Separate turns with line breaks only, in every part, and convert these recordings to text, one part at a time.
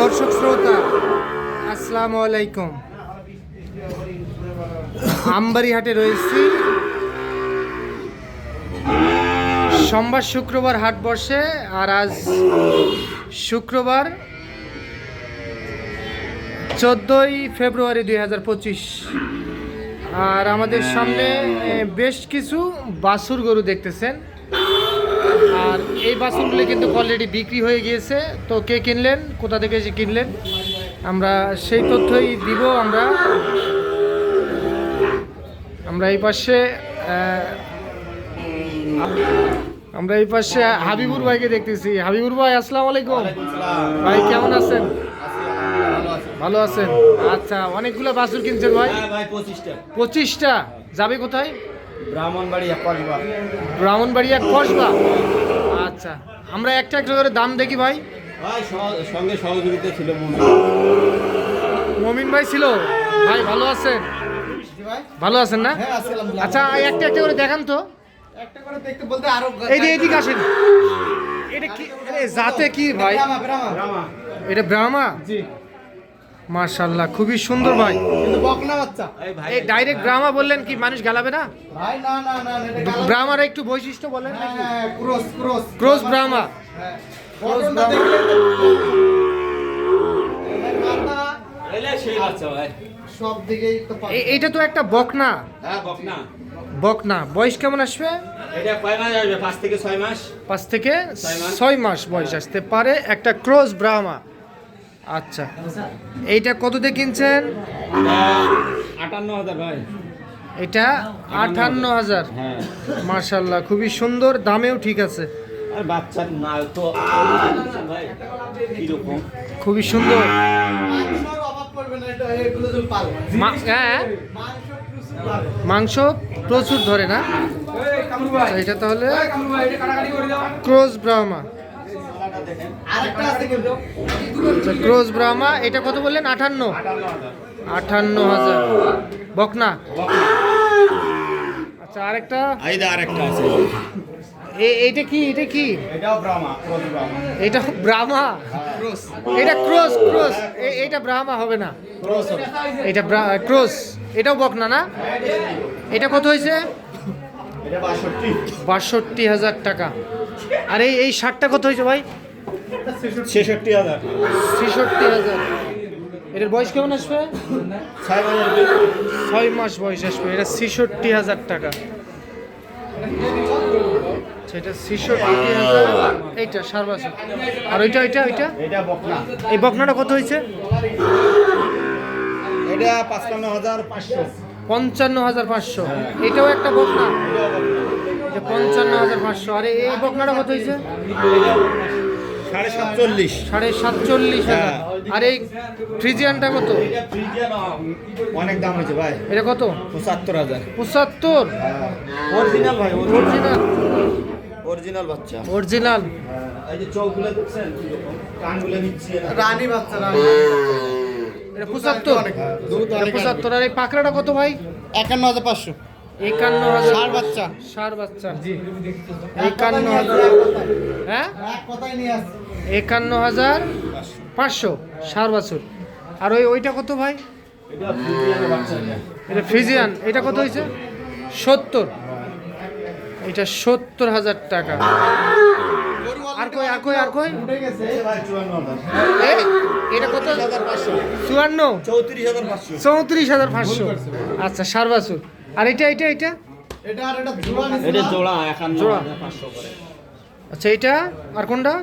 দর্শক শ্রোতা, আসসালামু আলাইকুম। আমবাড়িহাটে রয়েছি। সোমবার শুক্রবার হাট বসে, আর আজ শুক্রবার চোদ্দোই ফেব্রুয়ারি দুই হাজার পঁচিশ। আর আমাদের সামনে বেশ কিছু বাছুর গরু দেখতেছেন। আর এই বাসনগুলো কিন্তু অলরেডি বিক্রি হয়ে গিয়েছে। তো কে কিনলেন? কোথা থেকে এসে কিনলেন? আমরা সেই তথ্যই দিব আমরা। আমরা এই পাশে আমরা এই পাশে হাবিবুর ভাইকে দেখতেছি। হাবিবুর ভাই আসসালামু আলাইকুম। ভাই কেমন আছেন? ভালো আছেন? আচ্ছা অনেকগুলো বাছুর কিনছেন ভাই?
হ্যাঁ পঁচিশটা।
যাবে কোথায়?
ব্রাহ্মণবাড়ি কসবা।
ব্রাহ্মণবাড়িয়া কসবা? আচ্ছা আমরা একটা একটা করে দাম দেখি ভাই।
সঙ্গে সহযোগিতা ছিল
মমিন। ভাই ছিল? ভাই ভালো আছেন? ভালো আছেন না? আচ্ছা এই একটা একটা করে দেখান তো। এদিকে আসেন। এটা কি জাতে কি ভাই। এটা ব্রাহ্মা?
জি
মার্শাল্লাহ খুবই সুন্দর ভাই।
কিন্তু বকনা বাচ্চা।
এই ভাই
এই ডাইরেক্ট ব্রাহ্মা বললেন কি মানুষ গালাবে না?
ভাই না না না কালো-
একটু বৈশিষ্ট্য বলেন
হ্যাঁ, হ্যাঁ, ক্রস ক্রস।
ক্রস ব্রাহ্মা
হ্যাঁ
ক্রস
সব দিকেই তো
এইটা তো একটা বকনা।
হ্যাঁ বকনা।
বকনা। বয়স কেমন আসবে?
এটা কয় মাস আসবে? পাঁচ থেকে ছয় মাস?
পাঁচ থেকে
ছয় মাস।
ছয় মাস বয়স আসতে পারে একটা ক্রস ব্রাহ্মা আচ্ছা। এইটা কত দিয়ে কিনছেন?
আটান্ন হাজার ভাই।
এটা আটান্ন হাজার।
হ্যাঁ।
মার্শাল্লাহ খুবই সুন্দর দামেও ঠিক আছে।
আর বাচ্চার না তো
খুবই সুন্দর। হ্যাঁ।
মাংস প্রচুর পাবে।
মাংস প্রচুর ধরে না আচ্ছা, এটা তাহলে ক্রোজ ব্রাহ্মা। আচ্ছা ক্রস ব্রাহ্মা এটা কত বললেন? আঠান্ন? আটান্ন হাজার। বকনা? আচ্ছা আরেকটা?
আইদা আরেকটা আছে।
এ- এইটা কি? এটা কি?
এটাও ব্রাহ্মা ক্রস
এটা ব্রাহ্মা
ক্রস।
এটা ক্রস ক্রস এটা ব্রাহ্মা হবে না। এটা ক্রস এটাও বকনা না? এটা কত হয়েছে?
বাষট্টি।
বাষট্টি হাজার টাকা। আর এই এই শার্টটা কত হয়েছে ভাই?
ছেষট্টি। হাজার।
ছেষট্টি হাজার। এটার বয়স কেমন আসবে?
ছয় মাস
ছয় মাস বয়স আসবে। এটা ছেষট্টি হাজার টাকা। সেটা ছেষট্টি হাজার। এইটা সার বছর। আর ওইটা ওইটা ওইটা? এই বকনাটা কত হয়েছে?
এটা পাঁচপান্ন হাজার পাঁচশো।
পঞ্চান্ন হাজার পাঁচশো। এটাও একটা বকনা। পঞ্চান্ন হাজার পাঁচশো। আর এই বকনাটা কত হয়েছে?
সাড়ে সাতচল্লিশ।
সাড়ে সাতচল্লিশ হাজার। আর এই ফ্রিজিয়ানটা কত?
অনেক দাম হয়েছে ভাই।
এটা কত?
পঁচাত্তর হাজার।
পঁচাত্তর?
অরিজিনাল ভাই
অরিজিনাল
অরিজিনাল বাচ্চা।
অরিজিনাল
এই যে চোখগুলো দেখছেন? কানগুলো নিচ্ছি
রানী বাচ্চা রানী।
এটা পঁচাত্তর? পঁচাত্তর। আর এই পাকড়াটা কত ভাই?
একান্ন হাজার পাঁচশো।
একান্ন হাজার।
ষাট বাচ্চা।
সার বাচ্চা। জি। একান্ন হাজার। হ্যাঁ? একান্ন হাজার পাঁচশো। সার বছর। আর ওই ওইটা কত ভাই?
এটা
ফ্রিজিয়ান। এটা কত হয়েছে? সত্তর। এটা সত্তর হাজার টাকা। আর কই আর কই আর কই? এটা কত? চুয়ান্ন?
চৌত্রিশ হাজার পাঁচশো।
চৌত্রিশ হাজার পাঁচশো। আচ্ছা সার বছর। আর এটা এটা এটা?
এটা আর এটা জোড়া
এটা জোড়া একান্ন
জোড়া।
হাজার পাঁচশো করে।
আচ্ছা এটা? আর কোনটা?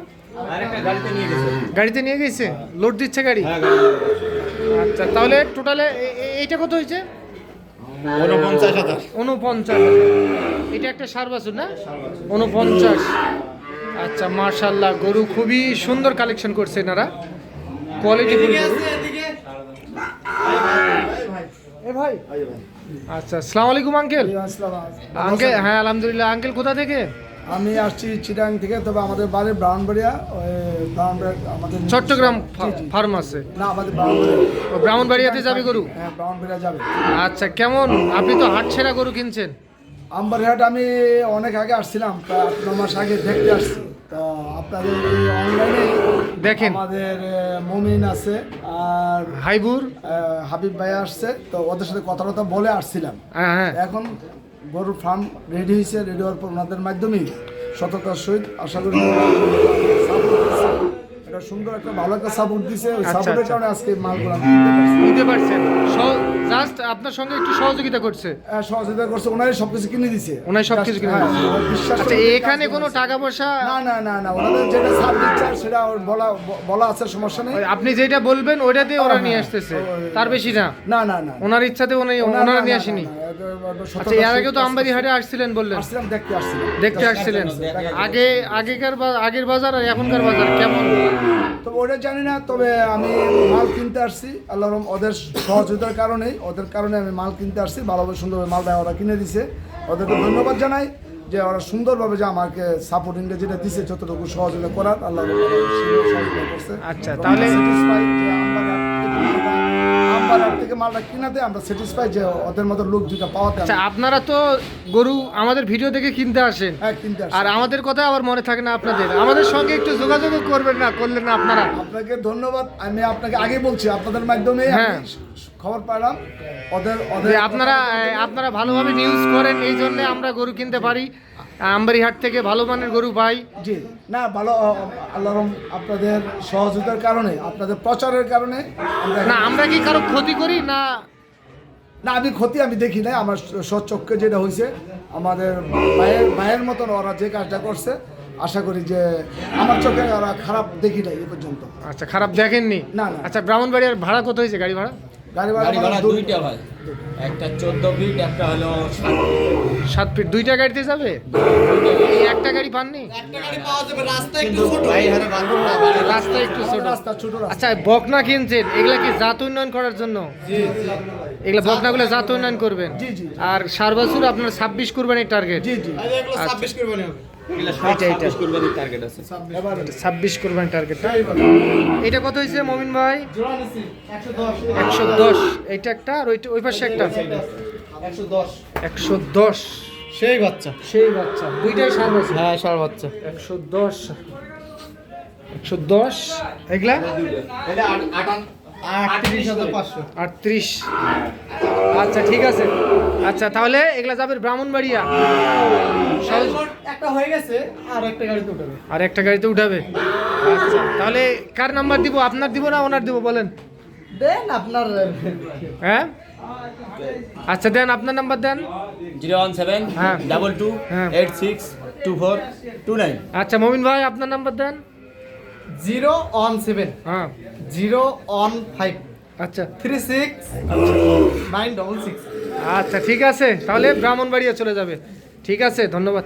গাড়িতে নিয়ে গেছে।
গাড়িতে নিয়ে গেছে? লোড দিচ্ছে গাড়ি?
হ্যাঁ।
আচ্ছা তাহলে টোটালে এইটা কত হয়েছে?
ঊনপঞ্চাশ হাজার।
উনপঞ্চাশ এটা একটা সার বাছুর না? উনপঞ্চাশ। আচ্ছা মার্শাল্লাহ গরু খুবই সুন্দর কালেকশন করছে এনারা। কোয়ালিটি
এদিকে আছে, এদিকে।
এ ভাই? আচ্ছা আসসালামু আলাইকুম আঙ্কেল। আঙ্কেল হ্যাঁ আলহামদুলিল্লাহ। আঙ্কেল কোথা থেকে?
আমি আসছি চিটাং থেকে তবে আমাদের বাড়ি ব্রাউনবাড়িয়া ওই ব্রাউনবাড়িয়া আমাদের
চট্টগ্রাম ফার্ম আছে
না আমাদের ব্রাউনবাড়িয়া
ও ব্রাহ্মণবাড়িয়াতে যাবে গরু?
হ্যাঁ ব্রাউনবাড়িয়া যাবে।
আচ্ছা কেমন? আপনি তো হাট সেরা গরু কিনছেন।
আমবারহাট আমি অনেক আগে আসছিলাম প্রায় আট ন মাস আগে দেখতে আসছি। তো আপনাদের এই অনলাইনে
দেখেন।
আমাদের মমিন আছে আর
হাইবুর।
হাবিব ভাই আসছে তো ওদের সাথে কথা কথা বলে আসছিলাম।
হ্যাঁ হ্যাঁ।
এখন গরুর ফার্ম রেডি হয়েছে রেডি হওয়ার পর ওনাদের মাধ্যমেই সততার সহিত আশা করি। এটা সুন্দর একটা ভালো একটা সাপোর্ট দিছে। ওই
আচ্ছা,
সাপোর্টের
আচ্ছা।
কারণে আজকে মালগুলো আমি কিনতে পারছি।
বুঝতে পারছেন। জাস্ট আপনার সঙ্গে একটু সহযোগিতা করছে।
সহযোগিতা করছে। ওনারই সবকিছু কিনে দিছে।
ওনাই সবকিছু কিনে
হ্যাঁ,
দিছে। আচ্ছা এখানে কোনো টাকা পয়সা
না না না না ওনাদের যেটা সেটা বলা বলা আছে সমস্যা নেই।
আপনি যেটা বলবেন ওইটাতে ওরা
হ্যাঁ,
নিয়ে
হ্যাঁ,
আসতেছে তার বেশি না।
না না না।
ওনার ইচ্ছাতে উনি ওনারা নিয়ে আসেনি। আচ্ছা এর আগেও তো আমবাড়ি হাটে আসছিলেন বললেন।
আসছিলাম দেখতে আসছিলাম।
দেখতে আসছিলেন। আগে আগেকার আগের বাজার আর এখনকার বাজার কেমন?
তো ওটা জানি না তবে আমি মাল কিনতে আসছি আল্লাহ ওদের সহযোগিতার কারণেই ওদের কারণে আমি মাল কিনতে আসছি ভালোভাবে সুন্দরভাবে মালটা ওরা কিনে দিছে। ওদেরকে ধন্যবাদ জানাই যে ওরা সুন্দরভাবে যে আমাকে সাপোর্টিংটা যেটা দিছে যতটুকু সহযোগিতা করার আল্লাহ সহযোগিতা করছে।
আচ্ছা, তাহলে-
আমবাগান থেকে মালটা- কিনাতে আমরা স্যাটিসফাই যে ওদের মতো লোক দুটা পাওয়া
আচ্ছা আপনারা তো গরু আমাদের ভিডিও দেখে কিনতে আসেন।
হ্যাঁ কিনতে আসছি
আর আমাদের কথা আবার মনে থাকে না আপনাদের। আমাদের সঙ্গে একটু যোগাযোগ করবেন না করলেন না আপনারা।
আপনাকে ধন্যবাদ। আমি আপনাকে আগে বলছি আপনাদের মাধ্যমে
হ্যাঁ।
খবর পেলাম। ওদের ওদের
আপনারা আপনারা ভালোভাবে নিউজ করেন এই জন্য আমরা গরু কিনতে পারি। আমবাড়িহাট থেকে ভালো মানের গরু পাই।
জি। না ভালো আল্লাহ আপনাদের সহযোগিতার কারণে আপনাদের প্রচারের কারণে
না আমরা কি কারও ক্ষতি করি? না।
না আমি ক্ষতি আমি দেখি না আমার সচক্ষে যেটা হয়েছে আমাদের ভাইয়ের ভাইয়ের মতন ওরা যে কাজটা করছে আশা করি যে আমার চোখে ওরা খারাপ দেখি নাই এ পর্যন্ত।
আচ্ছা খারাপ দেখেননি?
না, না।
আচ্ছা ব্রাহ্মণবাড়িয়ার ভাড়া কত হয়েছে গাড়ি ভাড়া?
গাড়ি ভাড়া
গাড়ি ভাড়া
আমার দু-
দুইটা ভাই। একটা চোদ্দ ফিট একটা হলো সাত
ফিট দুইটা গাড়িতে যাবে? এই একটা গাড়ি পাননি
একটা গাড়ি পাওয়া যাবে রাস্তা একটু ছোট।
আচ্ছা বকনা কিনছেন এগুলা কি জাত উন্নয়ন করার জন্য? এগুলা বকনাগুলো জাত উন্নয়ন করবেন।
জি, জি।
আর সার বছর আপনার ছাব্বিশ কুরবানির টার্গেট
জি জি।
ছাব্বিশ করবেন হবে।
এগুলা সব
এইটা, এইটা।
26 কুরবানির টার্গেট
ছাব্বিশ কুরবানির টার্গেট এটা কত হয়েছে মমিন ভাই?
একশো দশ।
এইটা একটা আর ওইটা ওই পাশে একটা।
একশো দশ।
একশো দশ।
সেই বাচ্চা।
সেই বাচ্চা। দুইটাই সার
হ্যাঁ সার বাচ্চা।
একশো দশ। একশো দশ। এগুলা?
আটত্রিশ হাজার পাঁচশো।
আটত্রিশ। আচ্ছা ঠিক আছে। আচ্ছা তাহলে এগুলা যাবে ব্রাহ্মণবাড়িয়া।
একটা হয়ে গেছে আর একটা গাড়িতে উঠাবে।
আর একটা গাড়িতে উঠাবে? আচ্ছা তাহলে কার নাম্বার দিব? আপনার দিব না ওনার দিব? বলেন।
দেন আপনার।
হ্যাঁ? আচ্ছা দেন আপনার নাম্বার দেন।
জিরো ওয়ান সেভেন
হ্যাঁ।
ডাবল টু
হ্যাঁ।
Eight six two four two nine.
আচ্ছা মমিন ভাই আপনার নাম্বার দেন।
Zero one seven.
হ্যাঁ।
Zero one five.
আচ্ছা।
Three six. Nine double six.
আচ্ছা ঠিক আছে। তাহলে ব্রাহ্মণবাড়িয়া চলে যাবে। ঠিক আছে ধন্যবাদ।